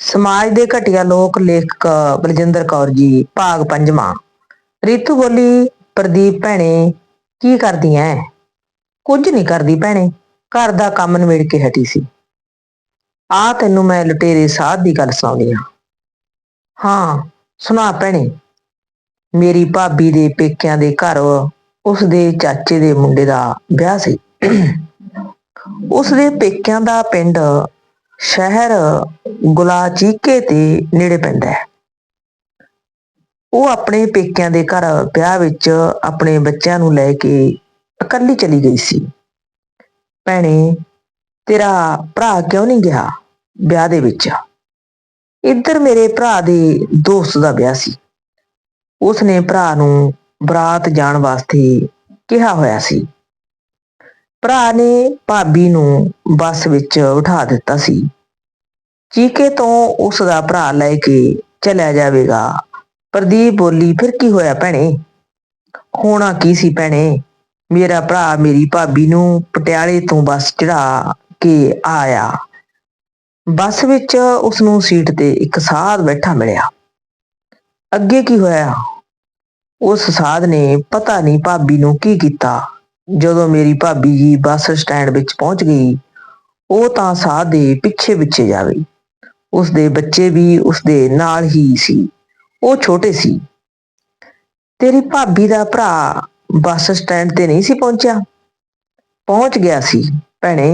ਸਮਾਜ ਦੇ ਘਟੀਆ ਲੋਕ ਲੇਖਕ ਬਲਜਿੰਦਰ ਕੌਰ ਜੀ, ਭਾਗ ਪੰਜਵਾਂ। ਰੀਤੂ ਬੋਲੀ, ਪ੍ਰਦੀਪ ਭੈਣੇ, ਕੀ ਕਰਦੀ ਐ? ਕੁਝ ਨਹੀਂ ਕਰਦੀ ਭੈਣੇ, ਘਰ ਦਾ ਕੰਮ ਨਿਬੇੜ ਕੇ ਹਟੀ ਸੀ। ਆ ਤੈਨੂੰ ਮੈਂ ਲੁਟੇਰੇ ਸਾਧ ਦੀ ਗੱਲ ਸੁਣਾਉਂਦੀ ਹਾਂ ਹਾਂ, ਸੁਣਾ ਭੈਣੇ। ਮੇਰੀ ਭਾਬੀ ਦੇ ਪੇਕਿਆਂ ਦੇ ਘਰ, ਉਸ ਦੇ ਚਾਚੇ ਦੇ ਮੁੰਡੇ ਦਾ ਵਿਆਹ ਸੀ। ਉਸ ਦੇ ਪੇਕਿਆਂ ਦਾ ਪਿੰਡ ਸ਼ਹਿਰ ਗੁਲਾਚੀਕੇ ਤੇ ਨੇੜੇ ਪੈਂਦਾ ਹੈ। ਉਹ ਆਪਣੇ ਪੇਕਿਆਂ ਦੇ ਘਰ ਵਿਆਹ ਵਿੱਚ ਆਪਣੇ ਬੱਚਿਆਂ ਨੂੰ ਲੈ ਕੇ ਇਕੱਲੀ ਚਲੀ ਗਈ ਸੀ। ਭੈਣੇ, ਤੇਰਾ ਭਰਾ ਕਿਉਂ ਨਹੀਂ ਗਿਆ ਵਿਆਹ ਦੇ ਵਿੱਚ? ਇੱਧਰ ਮੇਰੇ ਭਰਾ ਦੇ ਦੋਸਤ ਦਾ ਵਿਆਹ ਸੀ। ਉਸਨੇ ਭਰਾ ਨੂੰ ਬਰਾਤ ਜਾਣ ਵਾਸਤੇ ਕਿਹਾ ਹੋਇਆ ਸੀ। ਭਰਾ ਨੇ ਭਾਬੀ ਨੂੰ ਬੱਸ ਵਿੱਚ ਉਠਾ ਦਿੱਤਾ ਸੀ। ਚੀਕੇ ਤੋਂ ਉਸ ਦਾ ਭਰਾ ਲੈ ਕੇ ਚਲਿਆ ਜਾਵੇਗਾ। ਪ੍ਰਦੀਪ ਬੋਲੀ, ਫਿਰ ਕੀ ਹੋਇਆ ਭੈਣੇ? ਹੋਣਾ ਕੀ ਸੀ ਭੈਣੇ? ਮੇਰਾ ਭਰਾ ਮੇਰੀ ਭਾਬੀ ਨੂੰ ਪਟਿਆਲੇ ਤੋਂ ਬੱਸ ਚੜਾ ਕੇ ਆਇਆ। ਬੱਸ ਵਿੱਚ ਉਸ ਨੂੰ ਸੀਟ ਤੇ ਇੱਕ ਸਾਧ ਬੈਠਾ ਮਿਲਿਆ। ਅੱਗੇ ਕੀ ਹੋਇਆ? ਉਸ ਸਾਧ ਨੇ ਪਤਾ ਨਹੀਂ ਭਾਬੀ ਨੂੰ ਕੀ ਕੀਤਾ। ਜਦੋਂ ਮੇਰੀ ਭਾਬੀ ਜੀ ਬੱਸ ਸਟੈਂਡ ਵਿੱਚ ਪਹੁੰਚ ਗਈ, ਉਹ ਤਾਂ ਸਾਹ ਦੇ ਪਿੱਛੇ ਪਿੱਛੇ ਜਾਵੇ। ਉਸ ਦੇ ਬੱਚੇ ਵੀ ਉਸ ਦੇ ਨਾਲ ਹੀ ਸੀ। ਉਹ ਛੋਟੇ ਸੀ। ਤੇਰੀ ਭਾਬੀ ਦਾ ਭਰਾ ਬੱਸ ਸਟੈਂਡ ਤੇ ਨਹੀਂ ਸੀ ਪਹੁੰਚਿਆ। ਪਹੁੰਚ ਗਿਆ ਸੀ। ਭੈਣੇ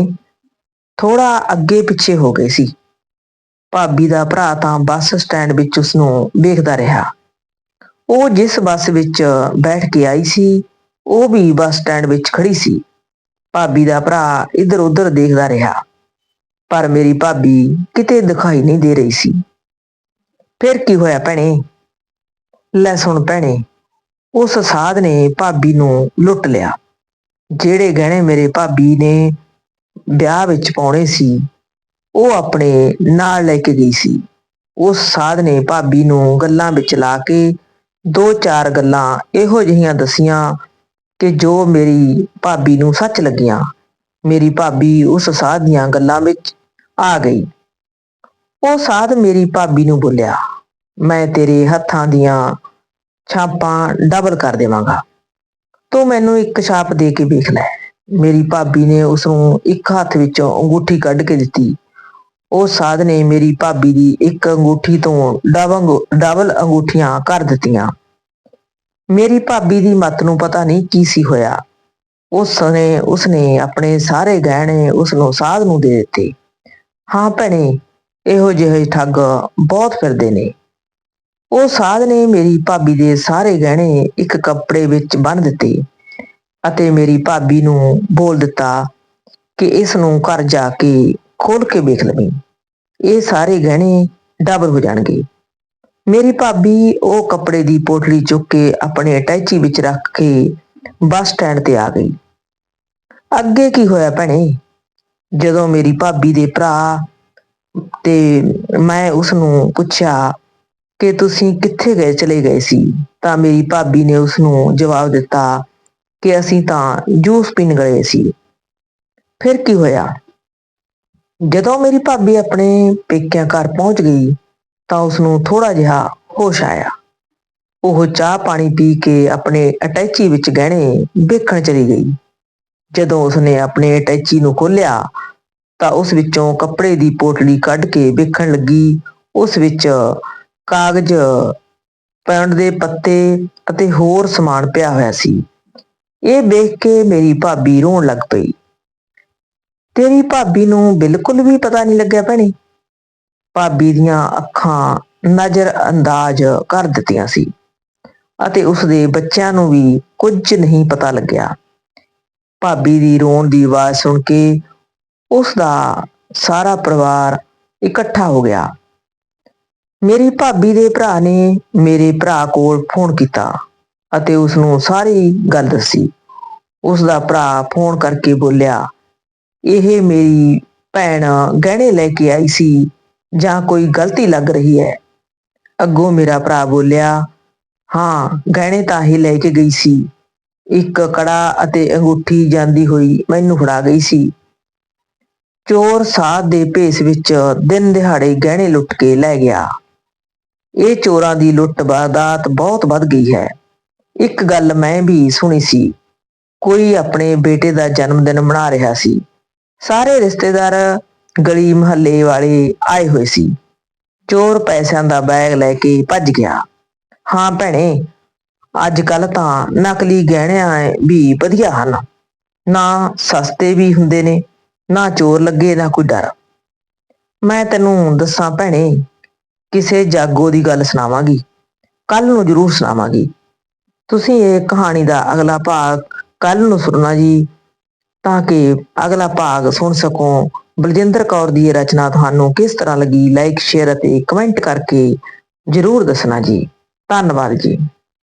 ਥੋੜਾ ਅੱਗੇ ਪਿੱਛੇ ਹੋ ਗਏ ਸੀ। ਭਾਬੀ ਦਾ ਭਰਾ ਤਾਂ ਬੱਸ ਸਟੈਂਡ ਵਿੱਚ ਉਸ ਨੂੰ ਵੇਖਦਾ ਰਿਹਾ। ਉਹ ਜਿਸ ਬੱਸ ਵਿੱਚ ਬੈਠ ਕੇ ਆਈ ਸੀ ਉਹ ਵੀ ਬੱਸ ਸਟੈਂਡ ਵਿੱਚ ਖੜੀ ਸੀ। ਭਾਬੀ ਦਾ ਭਰਾ ਇੱਧਰ ਉੱਧਰ ਦੇਖਦਾ ਰਿਹਾ। ਪਰ ਮੇਰੀ ਭਾਬੀ ਕਿਤੇ ਦਿਖਾਈ ਨਹੀਂ ਦੇ ਰਹੀ ਸੀ। ਫਿਰ ਕੀ ਹੋਇਆ ਭੈਣੇ? ਲੈ ਸੁਣ ਭੈਣੇ, ਉਸ ਸਾਧ ਨੇ ਭਾਬੀ ਨੂੰ ਲੁੱਟ ਲਿਆ। ਜਿਹੜੇ ਗਹਿਣੇ ਮੇਰੇ ਭਾਬੀ ਨੇ ਵਿਆਹ ਵਿੱਚ ਪਾਉਣੇ ਸੀ, ਉਹ ਆਪਣੇ ਨਾਲ ਲੈ ਕੇ ਗਈ ਸੀ। ਉਸ ਸਾਧ ਨੇ ਭਾਬੀ ਨੂੰ ਗੱਲਾਂ ਵਿੱਚ ਲਾ ਕੇ ਦੋ ਚਾਰ ਗੱਲਾਂ ਇਹੋ ਜਿਹੀਆਂ ਦਸੀਆਂ ਕਿ ਜੋ ਮੇਰੀ ਭਾਬੀ ਨੂੰ ਸੱਚ ਲੱਗੀਆਂ, ਮੇਰੀ ਭਾਬੀ ਉਸ ਸਾਧ ਦੀਆਂ ਗੱਲਾਂ ਵਿੱਚ ਆ ਗਈ। ਉਹ ਸਾਧ ਮੇਰੀ ਭਾਬੀ ਨੂੰ ਬੋਲਿਆ, ਮੈਂ ਤੇਰੇ ਹੱਥਾਂ ਦੀਆਂ ਛਾਪਾਂ ਡਬਲ ਕਰ ਦੇਵਾਂਗਾ। ਤੂੰ ਮੈਨੂੰ ਇੱਕ ਛਾਪ ਦੇ ਕੇ ਵੇਖ ਲੈ। ਮੇਰੀ ਭਾਬੀ ਨੇ ਉਸ ਨੂੰ ਇੱਕ ਹੱਥ ਵਿੱਚੋਂ ਅੰਗੂਠੀ ਕੱਢ ਕੇ ਦਿੱਤੀ। ਉਹ ਸਾਧ ਨੇ ਮੇਰੀ ਭਾਬੀ ਦੀ ਇੱਕ ਅੰਗੂਠੀ ਤੋਂ ਡਬਲ ਡਬਲ ਅੰਗੂਠੀਆਂ ਕਰ ਦਿੱਤੀਆਂ। ਮੇਰੀ ਭਾਬੀ ਦੀ ਮੱਤ ਨੂੰ ਪਤਾ ਨਹੀਂ ਕੀ ਸੀ ਹੋਇਆ। ਉਸ ਨੇ ਉਸਨੇ ਆਪਣੇ ਸਾਰੇ ਗਹਿਣੇ ਉਸ ਨੂੰ ਸਾਧ ਨੂੰ ਦੇ ਦਿੱਤੇ। ਹਾਂ ਭੈਣੇ, ਇਹੋ ਜਿਹੇ ਠੱਗ ਬਹੁਤ ਫਿਰਦੇ ਨੇ। ਉਹ ਸਾਧ ਨੇ ਮੇਰੀ ਭਾਬੀ ਦੇ ਸਾਰੇ ਗਹਿਣੇ ਇੱਕ ਕੱਪੜੇ ਵਿੱਚ ਬੰਨ ਦਿੱਤੇ ਅਤੇ ਮੇਰੀ ਭਾਬੀ ਨੂੰ ਬੋਲ ਦਿੱਤਾ ਕਿ ਇਸ ਨੂੰ ਘਰ ਜਾ ਕੇ ਖੋਲ ਕੇ ਵੇਖ ਲਵੀਂ। ਇਹ ਸਾਰੇ ਗਹਿਣੇ ਡਬਲ ਹੋ ਜਾਣਗੇ। ਮੇਰੀ ਭਾਬੀ ਉਹ ਕੱਪੜੇ ਦੀ ਪੋਟਲੀ ਚੁੱਕ ਕੇ ਆਪਣੇ ਅਟੈਚੀ ਵਿੱਚ ਰੱਖ ਕੇ ਬੱਸ ਸਟੈਂਡ ਤੇ ਆ ਗਈ। ਅੱਗੇ ਕੀ ਹੋਇਆ ਭੈਣੇ? ਜਦੋਂ ਮੇਰੀ ਭਾਬੀ ਦੇ ਭਰਾ ਤੇ ਮੈਂ ਉਸ ਨੂੰ ਪੁੱਛਿਆ ਕਿ ਤੁਸੀਂ ਕਿੱਥੇ ਗਏ, ਚਲੇ ਗਏ ਸੀ? ਤਾਂ ਮੇਰੀ ਭਾਬੀ ਨੇ ਉਸ ਨੂੰ ਜਵਾਬ ਦਿੱਤਾ ਕਿ ਅਸੀਂ ਤਾਂ ਜੂਸ ਪੀਣ ਗਏ ਸੀ। ਫਿਰ ਕੀ ਹੋਇਆ? ਜਦੋਂ ਮੇਰੀ ਭਾਬੀ ਆਪਣੇ ਪੇਕਿਆਂ ਘਰ ਪਹੁੰਚ ਗਈ ਤਾਂ ਉਸ ਨੂੰ ਥੋੜਾ ਜਿਹਾ ਹੋਸ਼ ਆਇਆ। ਉਹ ਚਾਹ ਪਾਣੀ ਪੀ ਕੇ ਆਪਣੇ ਅਟੈਚੀ ਵਿੱਚ ਗਹਿਣੇ ਵੇਖਣ ਚਲੀ ਗਈ। ਜਦੋਂ ਉਸਨੇ ਆਪਣੇ ਅਟੈਚੀ ਨੂੰ ਖੋਲ੍ਹਿਆ, ਤਾਂ ਉਸ ਵਿੱਚੋਂ ਕੱਪੜੇ ਦੀ ਪੋਟਲੀ ਕੱਢ ਕੇ ਵੇਖਣ ਲੱਗੀ। ਉਸ ਵਿੱਚ ਕਾਗਜ਼ ਪੈਣ ਦੇ ਪੱਤੇ ਅਤੇ ਹੋਰ ਸਮਾਨ ਪਿਆ ਹੋਇਆ ਸੀ। ਇਹ ਵੇਖ ਕੇ ਮੇਰੀ ਭਾਬੀ ਰੋਣ ਲੱਗ ਪਈ। ਤੇਰੀ ਭਾਬੀ ਨੂੰ ਬਿਲਕੁਲ ਵੀ ਪਤਾ ਨਹੀਂ ਲੱਗਿਆ ਭੈਣੇ। ਭਾਬੀ ਦੀਆਂ ਅੱਖਾਂ ਨਜ਼ਰ ਅੰਦਾਜ਼ ਕਰ ਦਿੱਤੀਆਂ ਸੀ ਅਤੇ ਉਸ ਦੇ ਬੱਚਿਆਂ ਨੂੰ ਵੀ ਕੁਝ ਨਹੀਂ ਪਤਾ ਲੱਗਿਆ। ਭਾਬੀ ਦੀ ਰੋਣ ਦੀ ਆਵਾਜ਼ ਸੁਣ ਕੇ ਉਸ ਦਾ ਸਾਰਾ ਪਰਿਵਾਰ ਇਕੱਠਾ ਹੋ ਗਿਆ। ਮੇਰੀ ਭਾਬੀ ਦੇ ਭਰਾ ਨੇ ਮੇਰੇ ਭਰਾ ਕੋਲ ਫੋਨ ਕੀਤਾ ਅਤੇ ਉਸ ਨੂੰ ਸਾਰੀ ਗੱਲ ਦੱਸੀ। ਉਸ ਦਾ ਭਰਾ ਫੋਨ ਕਰਕੇ ਬੋਲਿਆ, ਇਹ ਮੇਰੀ ਭੈਣ ਗਹਿਣੇ ਲੈ ਕੇ ਆਈ ਸੀ ਜਾਂ ਕੋਈ ਗਲਤੀ ਲੱਗ ਰਹੀ ਹੈ। ਅੱਗੋਂ ਮੇਰਾ ਭਰਾ ਬੋਲਿਆ, ਹਾਂ, ਗਹਿਣੇ ਤਾਂ ਹੀ ਲੈ ਕੇ ਗਈ ਸੀ। ਇੱਕ ਕੜਾ ਅਤੇ ਅੰਗੂਠੀ ਜਾਂਦੀ ਹੋਈ ਮੈਨੂੰ ਫੜਾ ਗਈ ਸੀ। ਚੋਰ ਸਾਧ ਦੇ ਭੇਸ ਵਿੱਚ ਦਿਨ ਦਿਹਾੜੇ ਗਹਿਣੇ ਲੁੱਟ ਕੇ ਲੈ ਗਿਆ। ਇਹ ਚੋਰਾਂ ਦੀ ਲੁੱਟ ਵਾਰਦਾਤ ਬਹੁਤ ਵੱਧ ਗਈ ਹੈ। ਇੱਕ ਗੱਲ ਮੈਂ ਵੀ ਸੁਣੀ ਸੀ। ਕੋਈ ਆਪਣੇ ਬੇਟੇ ਦਾ ਜਨਮ ਦਿਨ ਮਨਾ ਰਿਹਾ ਸੀ। ਸਾਰੇ ਰਿਸ਼ਤੇਦਾਰ ਗਲੀ ਮਹੱਲੇ ਵਾਲੇ ਆਏ ਹੋਏ ਸੀ। ਚੋਰ ਪੈਸਿਆਂ ਦਾ ਬੈਗ ਲੈ ਕੇ ਭੱਜ ਗਿਆ। ਹਾਂ ਭੈਣੇ, ਅੱਜ ਕੱਲ ਤਾਂ ਨਕਲੀ ਗਹਿਣਿਆਂ ਵੀ ਵਧੀਆ ਹਨ। ਨਾ ਸਸਤੇ ਵੀ ਹੁੰਦੇ ਨੇ, ਨਾ ਚੋਰ ਲੱਗੇ, ਨਾ ਕੋਈ ਡਰ। ਮੈਂ ਤੈਨੂੰ ਦੱਸਾਂ ਭੈਣੇ, ਕਿਸੇ ਜਾਗੋ ਦੀ ਗੱਲ ਸੁਣਾਵਾਂਗੀ। ਕੱਲ ਨੂੰ ਜ਼ਰੂਰ ਸੁਣਾਵਾਂਗੀ। ਤੁਸੀਂ ਇਹ ਕਹਾਣੀ ਦਾ ਅਗਲਾ ਭਾਗ ਕੱਲ ਨੂੰ ਸੁਣਨਾ ਜੀ, ਤਾਂ ਕਿ ਅਗਲਾ ਭਾਗ ਸੁਣ ਸਕੋ। ਬਲਜਿੰਦਰ ਕੌਰ ਦੀ ਇਹ ਰਚਨਾ ਤੁਹਾਨੂੰ ਕਿਸ ਤਰ੍ਹਾਂ ਲੱਗੀ? ਲਾਈਕ ਸ਼ੇਅਰ ਅਤੇ ਕਮੈਂਟ ਕਰਕੇ ਜ਼ਰੂਰ ਦੱਸਣਾ ਜੀ। ਧੰਨਵਾਦ ਜੀ।